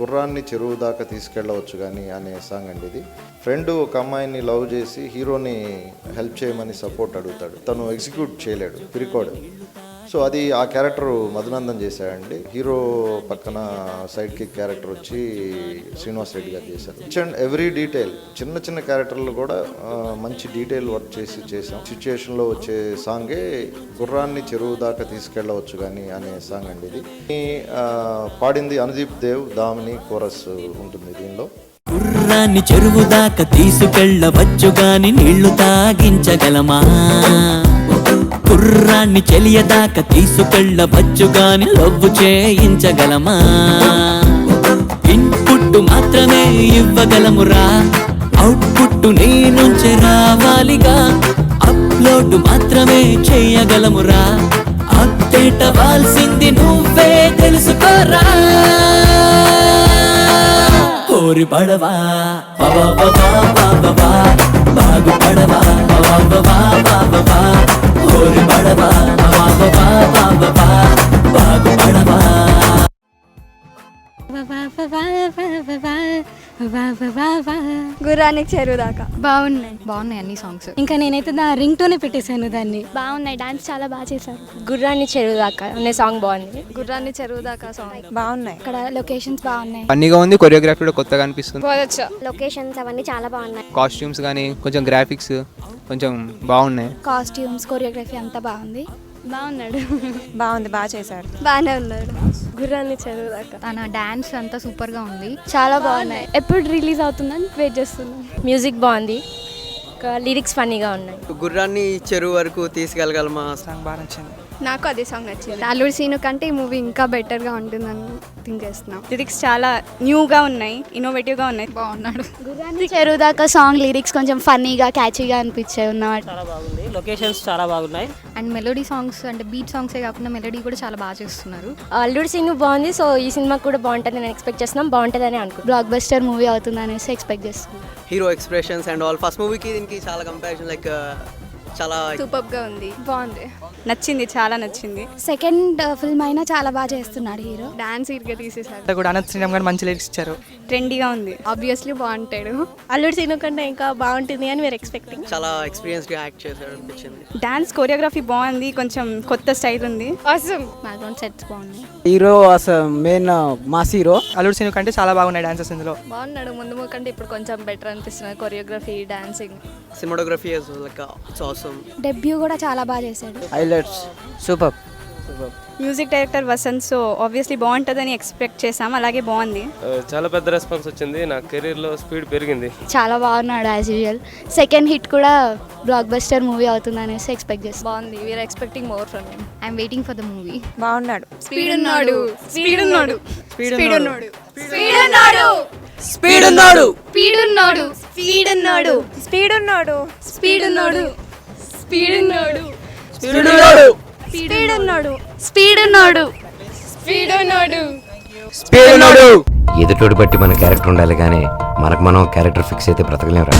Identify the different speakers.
Speaker 1: గుర్రాన్ని చెరువు దాకా తీసుకెళ్ళవచ్చు కానీ అనే సాంగ్ అండి ఇది. ఫ్రెండ్ ఒక అమ్మాయిని లవ్ చేసి హీరోని హెల్ప్ చేయమని సపోర్ట్ అడుగుతాడు. తను ఎగ్జిక్యూట్ చేయలేడు. పిరికోడు సో అది ఆ క్యారెక్టర్ మధునందన్ చేశాడండి. హీరో పక్కన సైడ్ కిక్ క్యారెక్టర్ వచ్చి శ్రీనివాస్ రెడ్డి గారు చేశారు. ఇచ్ అండ్ ఎవ్రీ డీటెయిల్ చిన్న చిన్న క్యారెక్టర్లు కూడా మంచి డీటెయిల్ వర్క్ చేసి చేసాం సిచ్యుయేషన్లో వచ్చే సాంగే గుర్రాన్ని చెరువు దాకా తీసుకెళ్ళవచ్చు కానీ అనే సాంగ్ అండి ఇది. పాడింది అనుదీప్ దేవ్ దామిని కోరస్ ఉంటుంది దీనిలో.
Speaker 2: గుర్రాన్ని చెరువు దాకా తీసుకెళ్ళవచ్చు గాని నీళ్ళు తాగించగలమా? దాన్ని చెలియదాకా తీసుకెళ్ళవచ్చు గాని లవ్వు చేయించగలమా? ఇన్పుట్ మాత్రమే ఇవ్వగలమురా? అవుట్పుట్ నీ నుంచి రావాలిగా? అప్లోడ్ మాత్రమే చేయగలమురా? అప్డేట్ అవ్వాల్సింది నువ్వే తెలుసుకోరా? కోరి పడవా? బాగుపడవా బాబా బాబా
Speaker 3: గుర్రానికి చెరువు దాకా.
Speaker 4: బాగున్నాయి. బాగున్నాయి అన్ని సాంగ్స్
Speaker 5: ఇంకా నేనైతే నా రింగ్ టోనే పెట్టేశాను దాన్ని.
Speaker 3: బాగున్నాయి డాన్స్ చాలా బాగా చేశారు.
Speaker 6: గుర్రాన్ని చెరువు దాకా అనే సాంగ్ బాగుంది.
Speaker 3: గుర్రాన్ని చెరువు దాకా సాంగ్
Speaker 5: బాగున్నాయి. ఇక్కడ లొకేషన్స్ బాగున్నాయి.
Speaker 7: ఫన్నీగా ఉంది కొరియోగ్రఫీ కూడా కొత్తగా అనిపిస్తుంది.
Speaker 6: పోవచ్చు.
Speaker 3: లొకేషన్స్ అవన్నీ చాలా బాగున్నాయి.
Speaker 7: కాస్ట్యూమ్స్ కానీ కొంచెం గ్రాఫిక్స్ కొంచెం బాగున్నాయి.
Speaker 5: కాస్ట్యూమ్స్ కొరియోగ్రఫీ అంతా బాగుంది.
Speaker 3: బాగున్నాడు.
Speaker 5: బాగుంది బాగా చేశారు.
Speaker 3: బాగానే ఉన్నాడు. గుర్రాన్ని చెరువు దాకా.
Speaker 4: తన డాన్స్ అంతా సూపర్గా ఉంది.
Speaker 3: చాలా బాగున్నాయి. ఎప్పుడు రిలీజ్ అవుతుందని వెయిట్ చేస్తున్నాం.
Speaker 6: మ్యూజిక్ బాగుంది. ఇంకా లిరిక్స్ ఫన్నీగా ఉన్నాయి.
Speaker 8: గుర్రాన్ని చెరువు వరకు తీసుకెళ్ళగలమా?
Speaker 7: సాంగ్ బాగా నచ్చింది.
Speaker 3: నాకు అదే సాంగ్ నచ్చింది. అల్లుడి సీను కంటే ఈ మూవీ ఇంకా బెటర్గా ఉంటుందని థింక్ చేస్తున్నాం. లిరిక్స్ చాలా న్యూగా ఉన్నాయి ఇన్నోవేటివ్గా ఉన్నాయి.
Speaker 4: బాగున్నాడు.
Speaker 5: గుర్రాన్ని చెరువు దాకా సాంగ్ లిరిక్స్ కొంచెం ఫన్నీగా క్యాచీగా అనిపించాయి ఉన్నమాట
Speaker 9: చాలా బాగుంది. లొకేషన్స్ చాలా బాగున్నాయి.
Speaker 4: అండ్ మెలోడీ సాంగ్స్ అంటే బీట్ సాంగ్సే కాకుండా మెలోడీ కూడా చాలా బాగా చేస్తున్నారు.
Speaker 6: అల్లుడు సింగ్ బాగుంది సో ఈ సినిమా కూడా బాగుంటుంది నేను ఎక్స్పెక్ట్ చేస్తున్నాం బాగుంటుందని అనుకుంటున్నాను
Speaker 5: బ్లాక్ బస్టర్ మూవీ అవుతుంది అనేసి ఎక్స్పెక్ట్ చేస్తున్నాం
Speaker 8: hero expressions and all first మూవీకి దీనికి చాలా కంపారిజన్ లైక్ చాలా
Speaker 3: సూపర్గా ఉంది. బాగుంది. నచ్చింది చాలా నచ్చింది.
Speaker 5: సెకండ్ ఫిల్మ్ అయినా చాలా బాగా చేస్తున్నాడు హీరో.
Speaker 3: డాన్స్ ఇరుగా తీసేసారు
Speaker 7: కూడా అనంత్ శ్రీరామ్ గారు మంచి లిరిక్స్ ఇచ్చారు.
Speaker 3: ట్రెండీగా ఉంది. ఆబ్వియస్లీ బాగుంటాడు.
Speaker 6: అల్లుడు సీను కంటే ఇంకా బాగుంటుంది అని మీరు ఎక్స్పెక్టింగ్
Speaker 8: చాలా ఎక్స్పీరియన్స్గా యాక్ట్ చేశాడు అనిపించింది.
Speaker 3: డాన్స్ కొరియోగ్రఫీ బాగుంది కొంచెం కొత్త స్టైల్ ఉంది.
Speaker 5: బ్యాక్గ్రౌండ్ సెట్స్ బాగున్నాయి.
Speaker 9: హీరో అసలు మెయిన్ మాస్ హీరో
Speaker 7: అల్లుడు సినిమా కంటే చాలా బాగున్నాయి డాన్సెస్ ఇందులో.
Speaker 3: బాగున్నాడు ముందు కంటే ఇప్పుడు కొంచెం బెటర్ అనిపిస్తుంది. Choreography dancing
Speaker 8: cinematography like it's
Speaker 5: debut కూడా చాలా బాగా చేశాడు.
Speaker 9: Highlights super super
Speaker 3: music director Vasanth so obviously బాగుంటుందని ఎక్స్పెక్ట్ చేసాం అలాగే బాగుంది.
Speaker 10: చాలా పెద్ద రెస్పాన్స్ వచ్చింది నా కెరీర్లో స్పీడ్ పెరిగింది.
Speaker 5: చాలా బాగున్నాడు యాజ్ యూజువల్ సెకండ్ హిట్ కూడా బ్లాక్ బస్టర్ మూవీ అవుతుంది అనేసి ఎక్స్పెక్ట్ చేస్తాం
Speaker 3: బాగుంది we're expecting more from him
Speaker 4: I'm waiting for the movie
Speaker 5: బాగున్నాడు.
Speaker 3: స్పీడ్ ఉన్నాడు. స్పీడ్ ఉన్నాడు. స్పీడ్ ఉన్నాడు.
Speaker 7: స్పీడ్ ఉన్నాడు.
Speaker 3: స్పీడ్ ఉన్నాడు. స్పీడ్ ఉన్నాడు. స్పీడ్ ఉన్నాడు. స్పీడ్ ఉన్నాడు. స్పీడ్ ఉన్నాడు.
Speaker 7: స్పీడ్ ఉన్నాడు
Speaker 3: స్పీడ్ ఉన్నాడు స్పీడ్ ఉన్నాడు స్పీడ్ ఉన్నాడు
Speaker 7: స్పీడ్ ఉన్నాడు
Speaker 11: ఎదుటోటి బట్టి మన క్యారెక్టర్ ఉండాలి కానీ మనకు మనం క్యారెక్టర్ ఫిక్స్ అయితే బ్రతకలేం రా.